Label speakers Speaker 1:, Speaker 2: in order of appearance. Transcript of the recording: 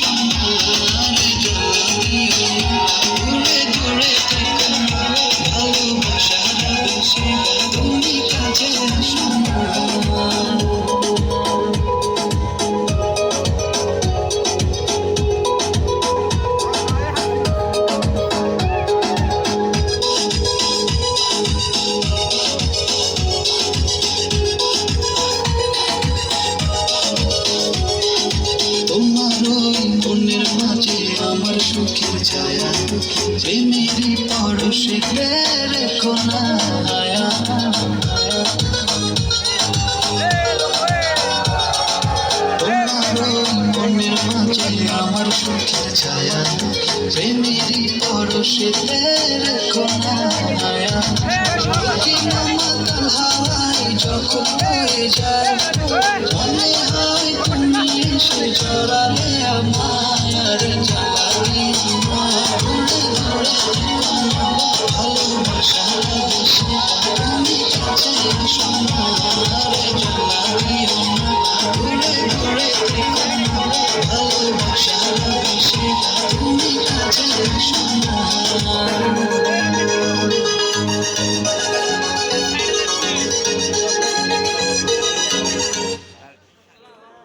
Speaker 1: কাছে আসো আমার সুখের ছায়া প্রেমেরই পরশে রেখো না আয়া। মনের মাঝে আমার সুখের ছায়া প্রেমেরই পরশে রেখো না যখন হয়ে যায় তুমি এসে জড়ালে আমার জ্বালালি ভালোবাসা বেশি তুমি কাছে এসো না রে জ্বালালি ঘুরে ঘুরে থেকো না ভালোবাসা বেশি তুমি কাছে না